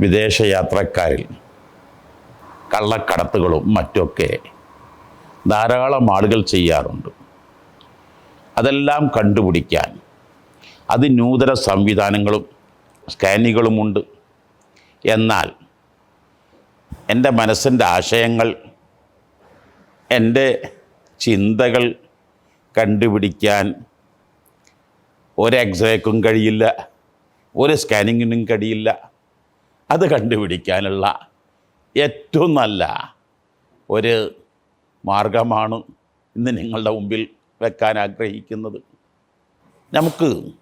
വിദേശയാത്രക്കാരിൽ കള്ളക്കടത്തുകളും മറ്റൊക്കെ ധാരാളം ആളുകൾ ചെയ്യാറുണ്ട്. അതെല്ലാം കണ്ടുപിടിക്കാൻ അതിനൂതന സംവിധാനങ്ങളും സ്കാനികളുമുണ്ട്. എന്നാൽ എന്റെ മനസ്സിന്റെ ആശയങ്ങൾ എന്റെ ചിന്തകൾ കണ്ടുപിടിക്കാൻ ഒരു എക്സ്റേക്കും കഴിയില്ല ഒരു സ്കാനിങ്ങിനും കഴിയില്ല. അത് കണ്ടുപിടിക്കാനുള്ള ഏറ്റവും നല്ല ഒരു മാർഗമാണ് ഇന്ന് നിങ്ങളുടെ മുമ്പിൽ വെക്കാൻ ആഗ്രഹിക്കുന്നത്. നമുക്ക്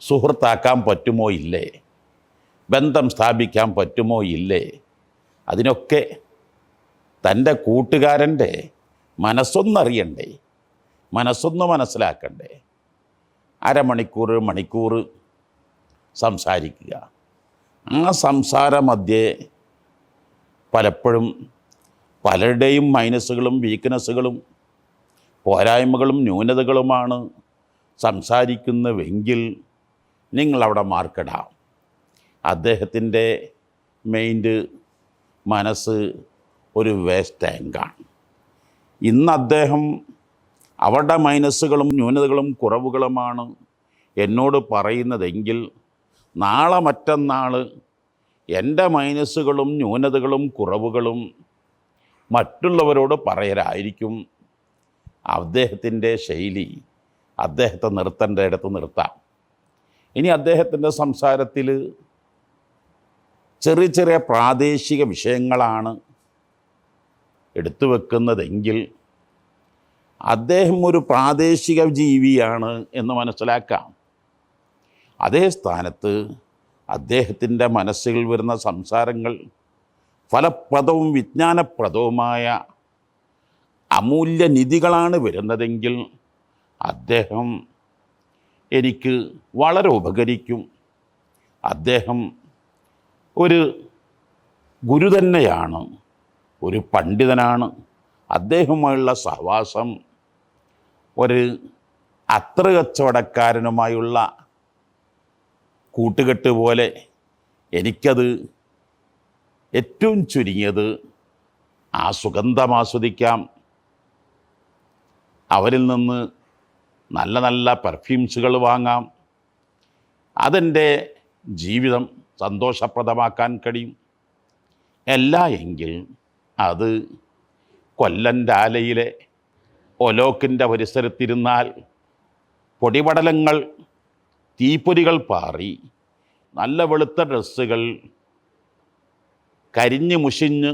സുഹൃത്താക്കാൻ പറ്റുമോ ഇല്ലേ? ബന്ധം സ്ഥാപിക്കാൻ പറ്റുമോ ഇല്ലേ? അതിനൊക്കെ തന്റെ കൂട്ടുകാരന്റെ മനസ്സൊന്നറിയണ്ടേ? മനസ്സൊന്ന് മനസ്സിലാക്കണ്ടേ? അരമണിക്കൂർ മണിക്കൂർ സംസാരിക്കുക. ആ സംസാര മധ്യേ പലപ്പോഴും പലരുടെയും മൈനസുകളും വീക്ക്നെസ്സുകളും പോരായ്മകളും ന്യൂനതകളുമാണ് സംസാരിക്കുന്നുവെങ്കിൽ നിങ്ങളവിടെ മാർക്കിടാം. അദ്ദേഹത്തിന്റെ മൈൻഡ് മനസ്സ് ഒരു വേസ്റ്റ് ടാങ്കാണ് ഇന്ന് അദ്ദേഹം അവരുടെ മൈനസുകളും ന്യൂനതകളും കുറവുകളുമാണ് എന്നോട് പറയുന്നതെങ്കിൽ നാളെ മറ്റന്നാൾ എന്റെ മൈനസുകളും ന്യൂനതകളും കുറവുകളും മറ്റുള്ളവരോട് പറയലായിരിക്കും. അദ്ദേഹത്തിന്റെ ശൈലി അദ്ദേഹത്തെ നിർത്തേണ്ട ഇടത്ത് നിർത്താം. ഇനി അദ്ദേഹത്തിന്റെ സംസാരത്തിൽ ചെറിയ ചെറിയ പ്രാദേശിക വിഷയങ്ങളാണ് എടുത്തു വെക്കുന്നതെങ്കിൽ അദ്ദേഹം ഒരു പ്രാദേശിക ജീവിയാണ് എന്ന് മനസ്സിലാക്കാം. അതേ സ്ഥാനത്ത് അദ്ദേഹത്തിന്റെ മനസ്സിൽ വരുന്ന സംസാരങ്ങൾ ഫലപ്രദവും വിജ്ഞാനപ്രദവുമായ അമൂല്യ നിധികളാണ് വരുന്നതെങ്കിൽ അദ്ദേഹം എനിക്ക് വളരെ ഉപകരിക്കും. അദ്ദേഹം ഒരു ഗുരു തന്നെയാണ് ഒരു പണ്ഡിതനാണ്. അദ്ദേഹവുമായുള്ള സഹവാസം ഒരു അത്ര കച്ചവടക്കാരനുമായുള്ള കൂട്ടുകെട്ട് പോലെ എനിക്കത് ഏറ്റവും ചുരുങ്ങിയത് ആ സുഗന്ധം ആസ്വദിക്കാം. അവരിൽ നിന്ന് നല്ല നല്ല പെർഫ്യൂംസുകൾ വാങ്ങാം. അതെന്റെ ജീവിതം സന്തോഷപ്രദമാക്കാൻ കഴിയും. അല്ല എങ്കിൽ അത് കൊല്ലന്റെ ആലയിലെ ഒലോക്കിന്റെ പരിസരത്തിരുന്നാൽ പൊടിപടലങ്ങൾ തീപ്പൊരികൾ പാറി നല്ല വെളുത്ത ഡ്രസ്സുകൾ കരിഞ്ഞ് മുഷിഞ്ഞ്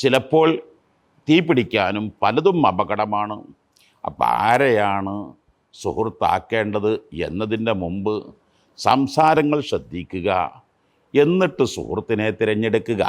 ചിലപ്പോൾ തീ പിടിക്കാനും പലതും അപകടമാണ്. അപ്പം ആരെയാണ് സുഹൃത്താക്കേണ്ടത് എന്നതിന്റെ മുമ്പ് സംസാരങ്ങൾ ശ്രദ്ധിക്കുക എന്നിട്ട് സുഹൃത്തിനെ തിരഞ്ഞെടുക്കുക.